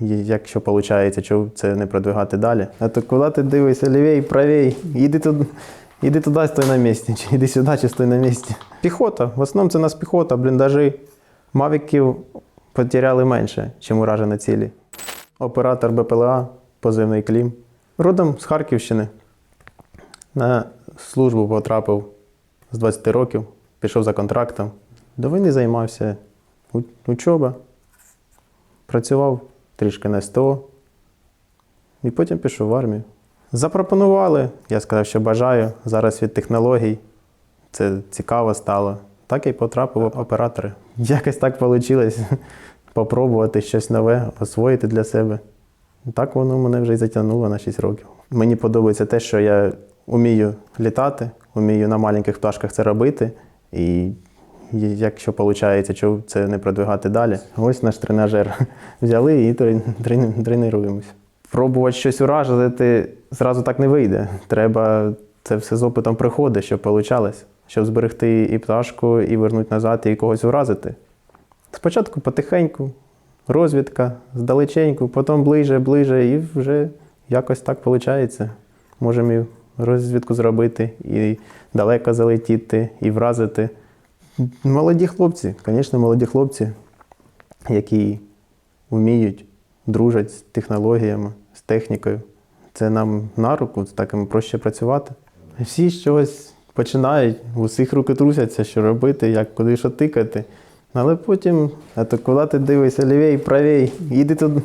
якщо виходить, чого це не продвигати далі. А то куди ти дивишся, лівій, правій, іди туди, іди туди, стой на місці, чи іди сюди, чи стой на місці. Піхота, в основному це у нас піхота, бліндажі. Мавіків потеряли менше, ніж уражені цілі. Оператор БПЛА, позивний Клім. Родом з Харківщини. На службу потрапив з 20 років, пішов за контрактом. До війни займався учоба, працював трішки на СТО і потім пішов в армію. Запропонували, я сказав, що бажаю. Зараз від технологій це цікаво стало. Так і потрапив в оператори. Якось так вийшло попробувати щось нове, освоїти для себе. Так воно мене вже й затягнуло на 6 років. Мені подобається те, що я вмію літати, вмію на маленьких пташках це робити. І якщо виходить, чого це не продвигати далі. Ось наш тренажер. Взяли і трен- трен- тренуємося. Пробувати щось уражити зразу так не вийде. Треба це все з опитом приходить, щоб вийшло. Щоб зберегти і пташку, і вернути назад, і когось уразити. Спочатку потихеньку, розвідка, здалеченьку, потім ближе, ближе, і вже якось так виходить. Можемо і розвідку зробити, і далеко залетіти, і вразити. Молоді хлопці, звісно, молоді хлопці, які вміють, дружать з технологіями, з технікою. Це нам на руку, з таким проще працювати. Всі чогось починають, у всіх руки трусяться, що робити, як куди що тикати. Але потім, а то куди ти дивишся, лівій, правій, іди туди,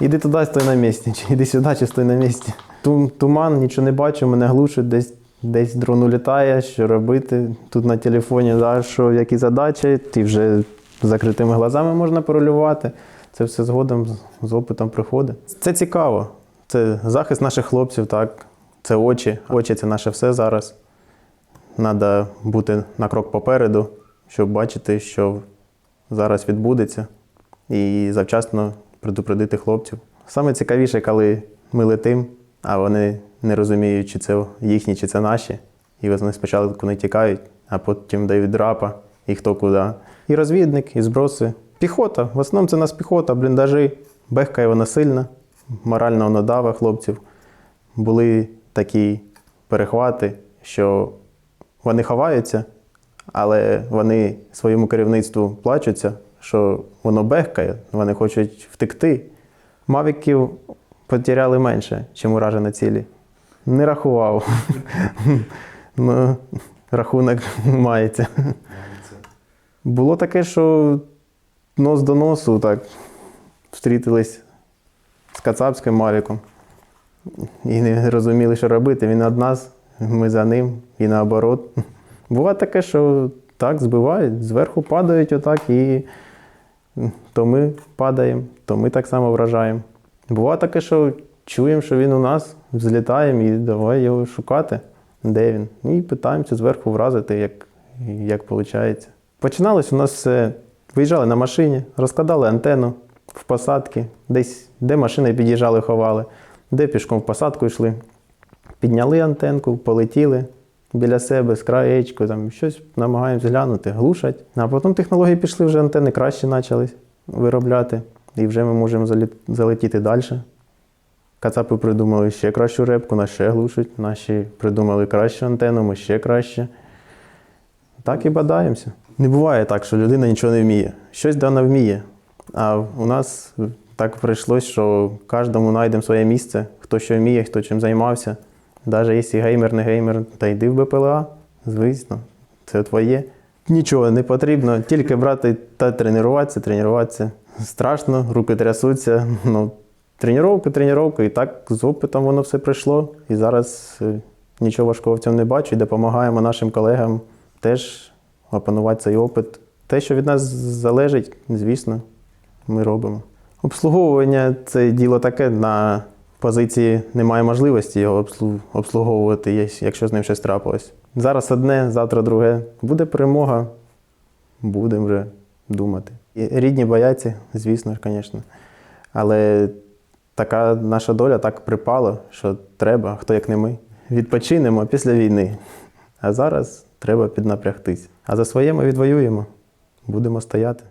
іди туди, стой на місці, чи іди сюди, чи стой на місці. Тум, туман, нічого не бачу, мене глушить, десь, десь дрон улітає, що робити. Тут на телефоні, да, що які задачі, ті вже закритими глазами можна порулювати. Це все згодом з, опитом приходить. Це цікаво. Це захист наших хлопців, так. Це очі. Очі це наше все зараз. Треба бути на крок попереду, щоб бачити, що зараз відбудеться, і завчасно предупредити хлопців. Саме цікавіше, коли ми летим, а вони не розуміють, чи це їхні, чи це наші. І вони спочатку не тікають, а потім дають драпа, і хто куди. І розвідник, і зброси. Піхота. В основному це нас піхота, бліндажі. Бехкає вона сильно, морально воно даве хлопців. Були такі перехвати, що вони ховаються, але вони своєму керівництву плачуться, що воно бехкає, вони хочуть втекти. Мавіків потеряли менше, чим уражені цілі. Не рахував. Ну, рахунок мається. Було таке, що нос до носу так встрітились з Кацапським Мавіком і не розуміли, що робити. Він од нас, ми за ним і наоборот. Буває таке, що так збивають, зверху падають отак, і то ми падаємо, то ми так само вражаємо. Буває таке, що чуємо, що він у нас, взлітаємо і давай його шукати, де він. І питаємося зверху вразити, як, як виходить. Починалось у нас все. Виїжджали на машині, розкладали антенну в посадки, десь де машини під'їжджали, ховали, де пішком в посадку йшли. Підняли антенку, полетіли біля себе з краєчку, там щось намагаємося глянути, глушать. А потім технології пішли, вже антени краще почали виробляти, і вже ми можемо залетіти далі. Кацапи придумали ще кращу репку, нас ще глушать. Наші придумали кращу антенну, ми ще краще. Так і бадаємося. Не буває так, що людина нічого не вміє. Щось вона вміє. А у нас так прийшлось, що кожному знайдемо своє місце, хто що вміє, хто чим займався. Навіть якщо геймер, не геймер, та йди в БПЛА, звісно, це твоє. Нічого не потрібно, тільки брати та тренуватися, тренуватися. Страшно, руки трясуться. Ну, тренування, тренування, і так з опитом воно все прийшло. І зараз е, нічого важкого в цьому не бачу і допомагаємо нашим колегам теж опанувати цей опит. Те, що від нас залежить, звісно, ми робимо. Обслуговування це діло таке, на позиції немає можливості його обслу- обслуговувати, якщо з ним щось трапилось. Зараз одне, завтра друге. Буде перемога, будемо вже думати. Рідні бояться, звісно ж, звісно. Але така наша доля так припала, що треба, хто як не ми. Відпочинемо після війни. А зараз треба піднапрягтись. А за своє ми відвоюємо. Будемо стояти.